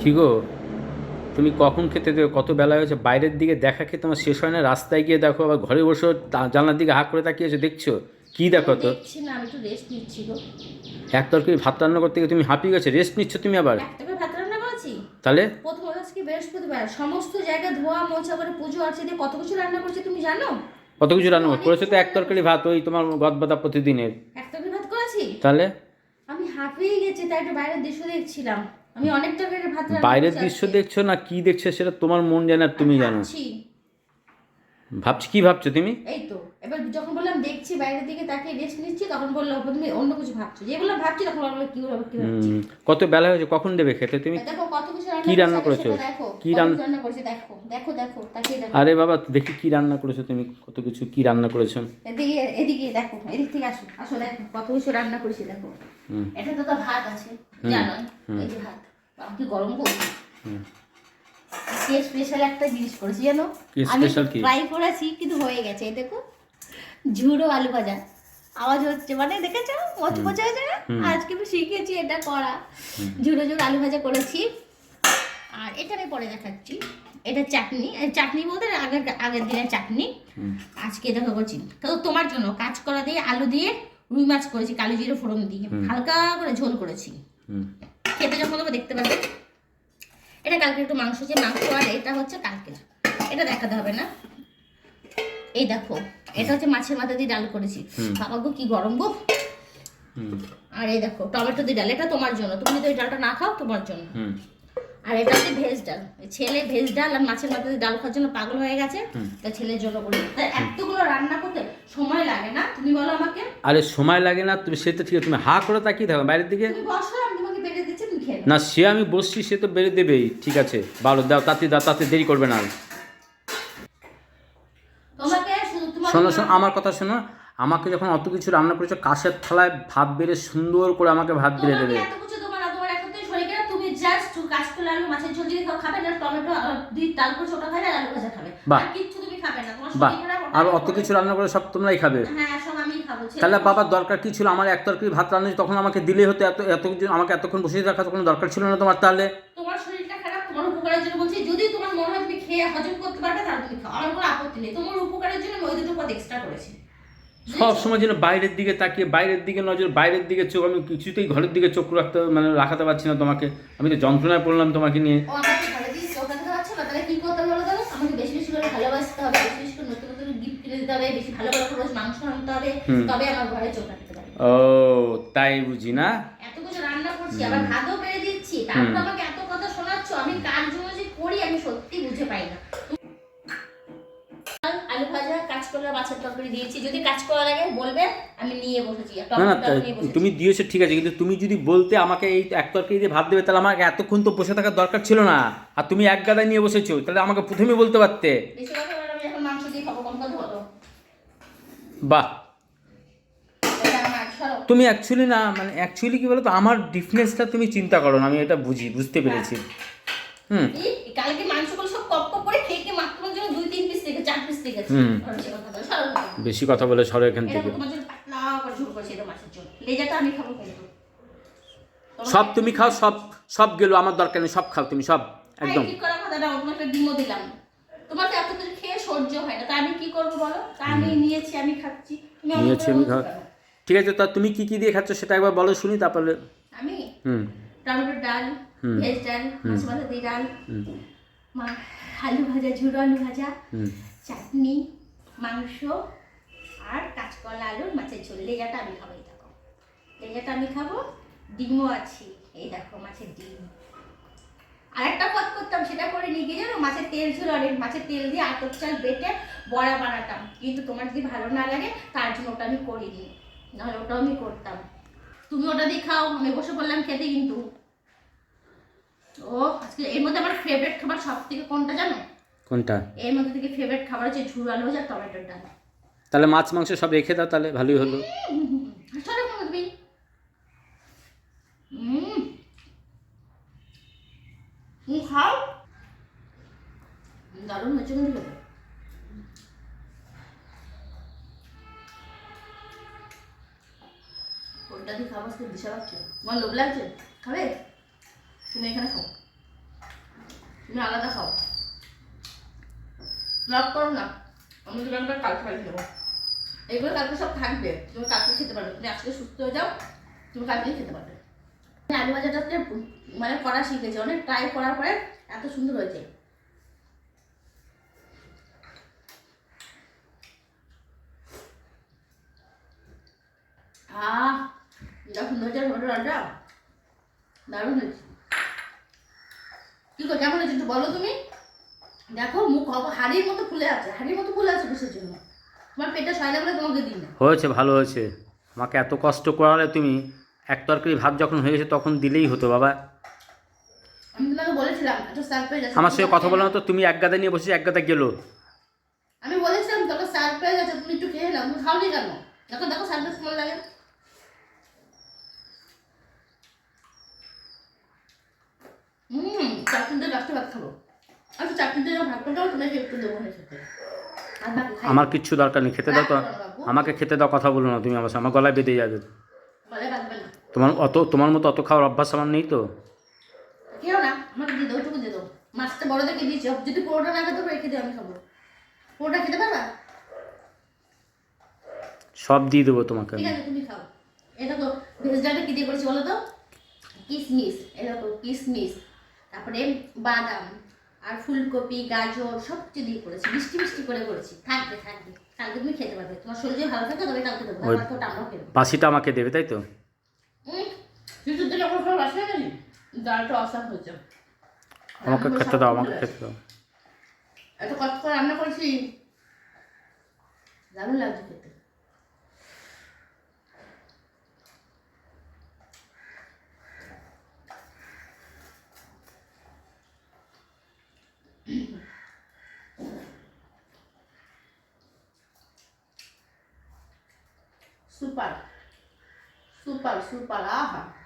কি গো তুমি কখন খেতে দেবে? কত বেলা হয়েছে? বাইরের দিকে দেখা খেতে তোমার শেষ হয় না? রাস্তায় গিয়ে দেখো আবার ঘরে বসে জানলার দিকে হাঁক করে তাকিয়েছো দেখছ? কি দেখো তো? এক তরকারি ভাত রান্না করতে গিয়ে তুমি হাঁপিয়ে গেছো? রেস্ট নিচ্ছ তুমি আবার? তাহলে? বৃহস্পতিবার। সমস্ত জায়গা ধোয়া মোছা করে পুজো আছে দিয়ে কত কিছু রান্না করছি তুমি জানো? কত কিছু রান্না করেছ তো? এক তরকারি ভাত ওই তোমার গদবাদা প্রতিদিনের। একটা করে ভাত করেছি? তাহলে? আমি হাঁপিয়ে গেছি তাই একটু বাইরের দৃশ্য দেখছিলাম। আমি অনেক টাকার ভাত বাইরের দৃশ্য দেখছ না কি দেখছ সেটা তোমার মন জানে আর তুমি জানো ভাবছি, কি ভাবছ তুমি? এই তো এবার যখন বললাম দেখছি বাইরের দিকে তাকিয়ে রেস্ট নিচ্ছি তখন বলল তুমি অন্য কিছু ভাবছ। যেগুলো ভাবছি তখন বলল কি বলব কি ভাবছি? কত বেলা হয়েছে কখন দেবে খেতে তুমি? দেখো কত কিছু রান্না কি রান্না করেছ? কি রান্না- করেছি দেখো দেখো দেখো তাকিয়ে দেখো। আরে বাবা দেখি কি রান্না করেছ তুমি কত কিছু কি রান্না করেছ? এদিকে এদিকে দেখো এদিক থেকে আসো আসো দেখো কত কিছু রান্না করেছি দেখো। এটা তো ভাত আছে জানো এই যে ভাত। কি গরম করছি হুম। স্পেশাল একটা জিনিস করেছি জানো? কি আমি কি? ট্রাই করেছি কিন্তু হয়ে গেছে এই দেখো ঝুড়ো আলু ভাজা। আওয়াজ হচ্ছে মানে দেখেছ? মচমচে হয়েছে না? আজকে আমি শিখেছি এটা করা। ঝুড়ো ঝুড়ো আলু ভাজা করেছি। আর এটা আমি পরে দেখাচ্ছি। এটা চাটনি। চাটনি বলতে আগের আগের দিনের চাটনি। আজকে দেখো করছি তো তোমার জন্য কাজ করা দিয়ে আলু দিয়ে রুই মাছ করেছি কালো জিরে ফোড়ন দিয়ে। হালকা করে ঝোল করেছি। হুম। খেতে যখন দেবো দেখতে পাবে? এটা কালকে একটু মাংস যে মাংস আর এটা হচ্ছে কালকের এটা দেখাতে হবে না। এই দেখো এটা হচ্ছে মাছের মাথা দিয়ে ডাল করেছি। বাবা গো কি গরম গো। আর এই দেখো টমেটো দিয়ে ডাল এটা তোমার জন্য। তুমি যদি ওই ডালটা না খাও তোমার জন্য। আর এটা হচ্ছে ভেজ ডাল। ছেলে ভেজ ডাল আর মাছের মাথা দিয়ে ডাল খাওয়ার জন্য পাগল হয়ে গেছে। তা ছেলের জন্য করি এতগুলো রান্না করতে সময় লাগে না? তুমি বলো আমাকে। আরে সময় লাগে না তুমি সে তো ঠিক আছে তুমি হা করে তাকিয়ে থাকো বাইরের দিকে। তুমি বসো আমি তোমাকে বেড়ে দিচ্ছি তুমি খেয়ে নাও। না সে আমি বসছি সে তো বেড়ে দেবেই। ঠিক আছে ভালো দাও তাতে দাও তাতে দেরি করবে না। শোনো শোনো আমার কথা শোনো। আমাকে যখন অত কিছু রান্না করেছ কাশের থালায় ভাত বেড়ে সুন্দর করে আমাকে ভাত বেড়ে দেবে। আর বাহ। অত কিছু রান্না করে সব তোমরাই খাবে। হ্যাঁ তাহলে বাবার দরকার কী ছিল? আমার এক তরকারি ভাত রান্না তখন আমাকে দিলে হতো এত এত আমাকে এতক্ষণ বসে রাখার কোনো দরকার ছিল না তোমার তাহলে? তোমার শরীরটা খারাপ তোমার উপকারের জন্য বলছি যদি তোমার মনে হয় তুমি খেয়ে হজম করতে পারবে তাহলে তুমি খাও। আমার কোনো আপত্তি নেই। তোমার উপকারের জন্য আমি ওই দুটো পদ এক্সট্রা করেছি। সব সময় যেন বাইরের দিকে তাকিয়ে বাইরের দিকে নজর বাইরের দিকে চোখ আমি কিছুতেই ঘরের দিকে চোখ রাখতে মানে রাখাতে পারছি না তোমাকে। আমি তো যন্ত্রণায় পড়লাম তোমাকে নিয়ে ও আমাকে ঘরে দিয়ে চোখ রাখতে পারছে না তাহলে কি করতে হবে বলো তো আমাকে বেশি বেশি করে ভালোবাসতে হবে বেশি বেশি করে নতুন নতুন গিফট কিনে দিতে হবে বেশি ভালো ভালো রোজ মাংস আনতে হবে তবে আমার ঘরে চোখ রাখতে পারবে। ও তাই বুঝি না? এত কিছু রান্না করছি আবার ভাতও বেড়ে দিচ্ছি তারপর আমাকে এত কথা শোনাচ্ছ আমি কার জন্য যে করি আমি সত্যি বুঝে পাই না। আলু ভাজা কাঁচকলা মাছের তরকারি দিয়েছি যদি কাঁচকলা লাগে বলবে আমি নিয়ে বসেছি। না না টমেটো নিয়ে বসেছি। তুমি দিয়েছ ঠিক আছে কিন্তু তুমি যদি বলতে আমাকে এই এক তরকারি দিয়ে ভাত দেবে তাহলে আমাকে এতক্ষণ তো বসে থাকার দরকার ছিল না। আর তুমি এক গাদায় নিয়ে বসেছো তাহলে আমাকে প্রথমে বলতে পারতে বেশি কথা বলে আমি এখন মাংস দিয়ে খাব কম কথা বলো বাহ। তুমি অ্যাকচুয়ালি না মানে অ্যাকচুয়ালি কি বলো তো আমার ডিফারেন্সটা তুমি চিন্তা করো না আমি এটা বুঝি বুঝতে পেরেছি। হুম। কালকে মাংসগুলো সব কপ কপ করে খেয়ে খেয়ে মাত্র জন্য দুই তিন পিস থেকে চার পিস থেকে হুম। বেশি কথা বলে সরো এখান থেকে। করে সব তুমি খাও সব সব গেলো আমার দরকার নেই সব খাও তুমি সব একদম। এই, ঠিক করার কথা? না তোমাকে এত কিছু সহ্য হয় না। তা আমি কি করব বলো? তা আমি নিয়েছি আমি খাচ্ছি। তুমি নিয়েছি আমি বলছো খাও কেন? ঠিক আছে তা তুমি কি কি দিয়ে খাচ্ছ সেটা একবার বলো শুনি তারপরে আমি? হুম। টমেটোর ডাল হুম। ভেজ ডাল মাছ মাথা দিয়ে ডাল হুম। মা আলু ভাজা ঝুড়ো আলু ভাজা হুম। চাটনি মাংস আর কাঁচকলা আলুর মাছের ঝোল। লেজাটা আমি খাব এই দেখো। লেজাটা আমি খাব ডিমও আছে। এই দেখো মাছের ডিম। আর একটা পথ করতাম সেটা করে নিয়ে গিয়ে মাছের তেল ছিল অনেক মাছের তেল দিয়ে আতপ চাল বেটে বড়া বানাতাম। কিন্তু তোমার যদি ভালো না লাগে তার জন্য ওটা আমি করিনি। নাহলে ওটাও আমি করতাম। তুমি ওটা দিয়ে খাও আমি বসে পড়লাম খেতে কিন্তু। ও আজকে এর মধ্যে আমার ফেভারিট খাবার সব থেকে কোনটা জানো? কোনটা? এর মধ্যে থেকে ফেভারিট খাবার হচ্ছে ঝুড়ো আলু ভাজা টমেটোর ডাল। তাহলে মাছ মাংস সব রেখে দাও তাহলে ভালোই হলো। চলো তুমি খাও। দারুণ হয়েছে কিন্তু খেতে কোনটা দিয়ে খাব আজকে? দিশা পাচ্ছ তোমার লোভ লাগছে? খাবে? তুমি এখানে খাও। তুমি আলাদা খাও। লাভ করো না। আমি তোমাকে কালকে বাড়ি দেবো এগুলো কালকে সব থাকবে। তুমি কালকে খেতে পারবে। তুমি আজকে সুস্থ হয়ে যাও তুমি কালকেই খেতে পারবে। আমি আলু ভাজাটাতে মানে করা শিখেছি। অনেক ট্রাই করার পরে এত সুন্দর হয়েছে আহ যা সুন্দর হয়েছে ছোটো ডালটা দারুণ হয়েছে। কি করো কেমন হয়েছে একটু বলো তুমি? দেখো মুখ হাড়ির মতো ফুলে আছে হাড়ির মতো ফুলে আছে কিসের জন্য? তোমার পেটে সয়লা বলে তোমাকে দিই না। হয়েছে ভালো হয়েছে। আমাকে এত কষ্ট করালে তুমি এক তরকারি ভাত যখন হয়ে গেছে তখন দিলেই হতো বাবা। আমি তোমাকে বলেছিলাম একটা সারপ্রাইজ আছে। আমার সঙ্গে কথা বলো না তো তুমি এক গাদা নিয়ে বসে এক গাদা গেলো। আমি বলেছিলাম তোকে সারপ্রাইজ আছে তুমি একটু খেয়ে নাও তুমি খাওনি কেন? দেখো দেখো সারপ্রাইজ কেমন লাগে। হুম চাটনি লাস্টে ভাত খাব। আচ্ছা ভাত খাব তোমাকে একটু দেবো আমার কিচ্ছু দরকার নেই খেতে দাও তো। আমাকে খেতে দাও কথা বলো না তুমি আমার আমার গলায় বেঁধে যাবে। তোমার অত তোমার মতো অত খাওয়ার অভ্যাস আমার নেই তো। কেউ না আমাকে দিয়ে দাও ওটুকু দিয়ে দাও। মাছটা বড় দেখে দিয়েছি যদি পুরোটা না খেতে রেখে দিও আমি খাব। পুরোটা খেতে পারবা? সব দিয়ে দেবো তোমাকে ঠিক আমি। আছে তুমি খাও। এটা তো ভেজ কি দিয়ে করেছি বলো তো? কিশমিশ এটা তো কিশমিশ তারপরে বাদাম আর ফুলকপি গাজর সব কিছু দিয়ে করেছি। মিষ্টি মিষ্টি করে করেছি। থাকবে থাকবে। কালকে তুমি খেতে পারবে। তোমার শরীর ভালো থাকে তবে কালকে দেবো আমার তো আমরাও বাসিটা আমাকে দেবে তাই তো? কিছুর দিন আমার সব আসে না ডালটা অসাম হয়েছে। আমাকে খেতে দাও আমাকে খেতে দাও। এত কষ্ট করে রান্না করেছি দারুণ লাগছে খেতে। Super, super, supar supar